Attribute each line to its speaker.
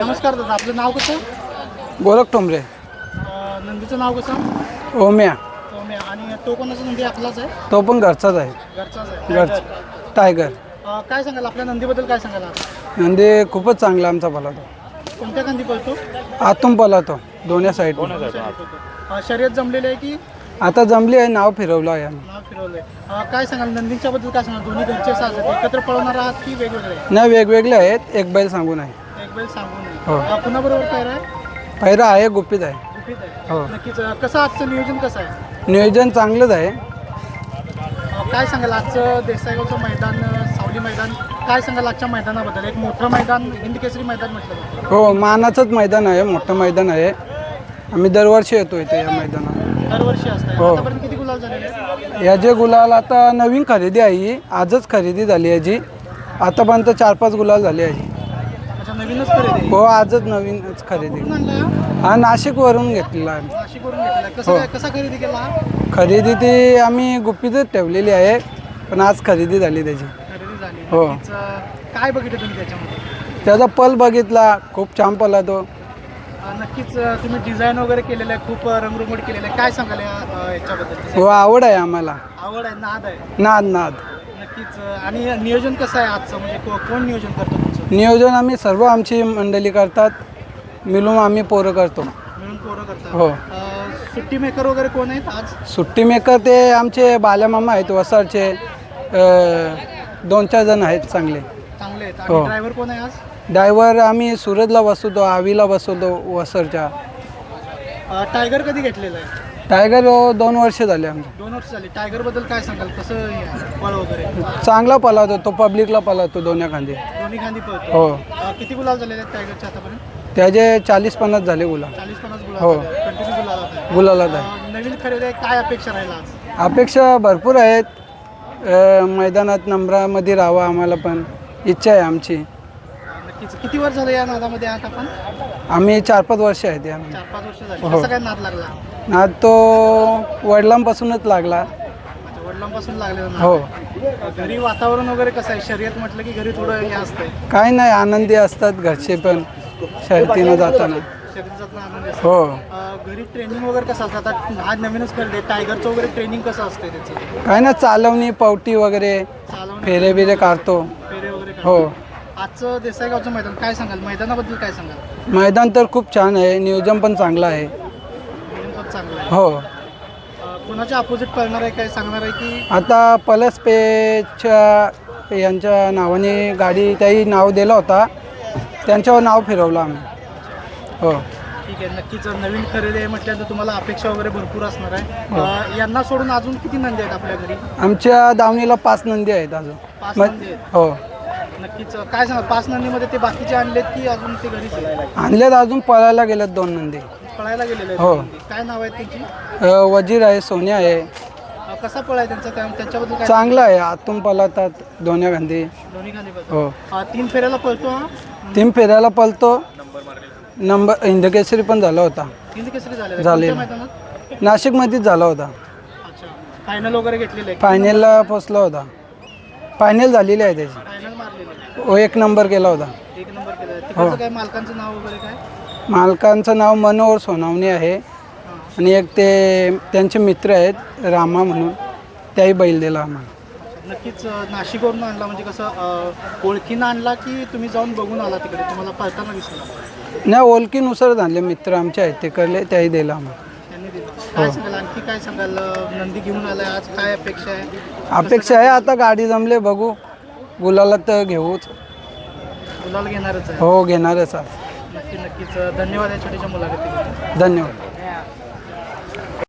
Speaker 1: नमस्कार दादा आपलं नाव कसं?
Speaker 2: गोरख टोंबरे
Speaker 1: अं, नंदीचं नाव कसं?
Speaker 2: ओम्या.
Speaker 1: सौम्य आणि तो कोणाचा नंदी आपलाच आहे?
Speaker 2: तो पण घरचाच आहे.
Speaker 1: घरचाच आहे.
Speaker 2: घरचा. टायगर.
Speaker 1: अं, काय सांगाल? आपल्या नंदीबद्दल काय सांगाल आज
Speaker 2: नंदी खूपच चांगला आमचा पलातो.
Speaker 1: कोणत्या नंदी पळतो?
Speaker 2: आतून पलातो दोन्ही साईड
Speaker 1: अं, शर्यत जमलेली आहे की?
Speaker 2: आता जमली आहे नाव फिरवलं आहे आम्ही.
Speaker 1: नाव फिरवलंय. अं, काय सांगाल? नंदीच्या बद्दल काय सांगाल? दोन्ही घरचे साज आहेत. एकत्र पळवणार आहात की वेगवेगळे?
Speaker 2: नाही वेगवेगळे आहेत. एक बैल सांगून आहे.
Speaker 1: एक बैल सांगून
Speaker 2: हो.
Speaker 1: कुणाबरोबर काय आहे?
Speaker 2: पैरा आहे गुपित आहे.
Speaker 1: गुपित आहे.
Speaker 2: हो.
Speaker 1: नक्कीच अं, कसं आजचं नियोजन कसं आहे?
Speaker 2: नियोजन चांगलंच आहे.
Speaker 1: अं, काय सांगाल आजचं देसाईगावचं मैदान अं, सावली मैदान काय सांगाल आजच्या मैदानाबद्दल? एक मोठं मैदान हिंद केसरी मैदान म्हटलं जातं.
Speaker 2: हो मानाचंच मैदान आहे मोठं मैदान आहे. आम्ही दरवर्षी येतो इथे या मैदानात.
Speaker 1: दरवर्षी असतं
Speaker 2: हो.
Speaker 1: आतापर्यंत किती गुलाल झालेले आहेत?
Speaker 2: याचे गुलाल आता नवीन खरेदी आहे ही आजच खरेदी झाली याची आतापर्यंत चार पाच गुलाल झाले याची
Speaker 1: अच्छा नवीनच खरेदी? आहे.
Speaker 2: हो आजच नवीनच खरेदी.
Speaker 1: कुठून आणला हा?
Speaker 2: हा नाशिकवरून घेतलेला आहे
Speaker 1: नाशिकवरून घेतलेला. आहे. कसं
Speaker 2: हो.
Speaker 1: काय कसा खरेदी केला हा?
Speaker 2: खरेदी ती आम्ही गुपितच ठेवलेली आहे पण आज खरेदी झाली त्याची.
Speaker 1: खरेदी झाली.
Speaker 2: हो.
Speaker 1: नक्कीच, अं, काय बघितलं तुम्ही त्याच्यामध्ये?
Speaker 2: त्याचा पल बघितला खूप छान पला तो.
Speaker 1: अं, नक्कीच अं, तुम्ही डिझाईन वगैरे केलेलं आहे खूप अं, रंगरंगोट केलेलं आहे. काय सांगाल या अं, याच्याबद्दल?
Speaker 2: हो आवड आहे आम्हाला.
Speaker 1: आवड आहे नाद आहे.
Speaker 2: नाद नाद.
Speaker 1: नक्कीच अं, आणि नियोजन कसं आहे आजचं? म्हणजे को- कोण नियोजन करतो?
Speaker 2: नियोजन आम्ही सर्व आमची मंडळी करतात. मिळून आम्ही पोरं करतो.
Speaker 1: मिळून पोरं करतात.
Speaker 2: हो.
Speaker 1: अं, सुट्टी मेकर वगैरे कोण आहेत आज?
Speaker 2: सुट्टी मेकर ते आमचे बाल्यामामा आहेत वसाडचे. अं, दोन चार जण आहेत चांगले.
Speaker 1: चांगले आहेत.
Speaker 2: हो.
Speaker 1: ड्रायव्हर कोण आहे आज?
Speaker 2: ड्रायव्हर आम्ही सुरतला बसवतो आवीला बसवतो वसरच्या
Speaker 1: अं, टायगर कधी घेतलेलं आहे?
Speaker 2: टायगर अं, दोन वर्ष झाले आमचे.
Speaker 1: दोन वर्ष झाली. टायगरबद्दल काय सांगाल? कसं हे? पळ वगैरे?
Speaker 2: चांगला पलातो तो पब्लिकला पलातो दोन्ही खांदी.
Speaker 1: दोन्ही खांदी पळतो.
Speaker 2: हो.
Speaker 1: अं, किती गुलाल झालेले आहेत टायगरचे आतापर्यंत?
Speaker 2: त्याचे चाळीस पन्नास झाले गुलाल.
Speaker 1: चाळीस पन्नास
Speaker 2: हो.
Speaker 1: गुलाल कंटिन्यू गुलाल आहे.
Speaker 2: गुलालात आहे.
Speaker 1: अं, नवीन खरेदी आहे. काय अपेक्षा राहील आज?
Speaker 2: अपेक्षा भरपूर आहेत. अं, मैदानात नंबरामध्ये राहावं आम्हाला पण. इच्छा आहे आमची.
Speaker 1: नक्कीच. किती वर्ष झालं या नादामध्ये आहात आपण?
Speaker 2: आम्ही चार पाच वर्ष आहेत या
Speaker 1: चार पाच वर्ष झाली.
Speaker 2: हो.
Speaker 1: कसा काय नाद लागला?
Speaker 2: नाद तो वडिलांपासूनच लागला.
Speaker 1: वडिलांपासून लागलेला नाद.
Speaker 2: हो.
Speaker 1: घरी वातावरण वगैरे कसं आहे? शर्यत म्हटलं की घरी थोडं हे असतंय.
Speaker 2: काय नाही आनंदी असतात घरचे पण शर्यतीनं जाताना.
Speaker 1: शर्यतीचा आनंद असतो
Speaker 2: हो.
Speaker 1: अं, घरी ट्रेनिंग वगैरे कसं असतं? आता आज नवीनच आहे टायगरचं वगैरे ट्रेनिंग कसं असते त्याचं?
Speaker 2: काय ना चालवणी पावटी वगैरे
Speaker 1: चालवणे
Speaker 2: फेरे बिरे काढतो.
Speaker 1: फेरे वगैरे
Speaker 2: हो.
Speaker 1: आजचं देसाईगावचं मैदान काय सांगाल? मैदानाबद्दल काय सांगाल?
Speaker 2: मैदान तर खूप छान आहे नियोजन पण चांगलं आहे.
Speaker 1: मैदान चांगलं आहे.
Speaker 2: हो.
Speaker 1: अं, कोणाच्या अपोजिट पळणार आहे काय सांगणार आहे की?
Speaker 2: आता पलसपेच्या यांच्या नावाने गाडी त्याही नाव दिलं होता. त्यांच्यावर नाव फिरवलं आम्ही. हो.
Speaker 1: ठीक आहे नक्कीच. नवीन खरेदी आहे म्हटल्यानंतर तुम्हाला अपेक्षा वगैरे भरपूर असणार आहे. अं, यांना सोडून अजून किती नंदी आहेत आपल्या घरी
Speaker 2: आमच्या दावणीला पाच नंदी आहेत अजून.
Speaker 1: पाच
Speaker 2: मग
Speaker 1: नंदी आहेत.
Speaker 2: हो.
Speaker 1: नक्कीच. काय सांगा पाच नंदीमध्ये ते बाकीचे आणलेत की अजून ते घरीच आहेत?
Speaker 2: आणल्यात अजून पळायला गेल्यात दोन नंदी.
Speaker 1: पळायला गेलेले आहेत
Speaker 2: हो.
Speaker 1: नंदी. काय नाव आहे त्यांची?
Speaker 2: अ, वजीर आहे सोन्या आहे.
Speaker 1: अं, कसा पळ आहे त्यांचा? त्या- त्याच्याबद्दल काय
Speaker 2: चांगलं आहे आतून पळतात दोन्या गांधी.
Speaker 1: दोन्ही खाली
Speaker 2: हो.
Speaker 1: तीन फेऱ्याला पळतो हा?
Speaker 2: तीन फेऱ्याला पळतो. नंबर हिंदकेसरी पण झाला होता.
Speaker 1: तीन केसरी मैदानात?
Speaker 2: नाशिकमध्येच झाला होता.
Speaker 1: अच्छा. फायनल वगैरे घेतलेले
Speaker 2: फायनलला पोचला होता. फायनल झालेली आहे त्याची. ओ एक नंबर केला होता.
Speaker 1: एक नंबर केलं
Speaker 2: हो.
Speaker 1: तिकडचं काय मालकांचं नाव वगैरे काय?
Speaker 2: मालकांचं नाव मनोहर सोनावणे आहे.
Speaker 1: हां.
Speaker 2: आणि एक ते त्यांचे मित्र आहेत रामा म्हणून. त्याही बैल दिला आम्हाला.
Speaker 1: नक्कीच अ, नाशिकवरून आणला म्हणजे कसं अ, ओळखीनं आणला की तुम्ही जाऊन बघून आला तिकडे? तुम्हाला पळताना दिसला.
Speaker 2: नाही ओळखीनुसार झाले मित्र आमचे आहेत ते करले त्याही दिला आम्हाला.
Speaker 1: त्यांनी दिलं. काय सांगाल? आणखी काय सांगाल? अ, नंदी घेऊन आलाय आज काय अपेक्षा आहे?
Speaker 2: अपेक्षा आहे आता गाडी जमले बघू. गुलाला तर घेऊच
Speaker 1: गुलाल घेणारच आहे.
Speaker 2: हो घेणारच आज.
Speaker 1: नक्की नक्कीच. धन्यवाद या छोट्याच्या मुलाखतीबद्दल
Speaker 2: धन्यवाद.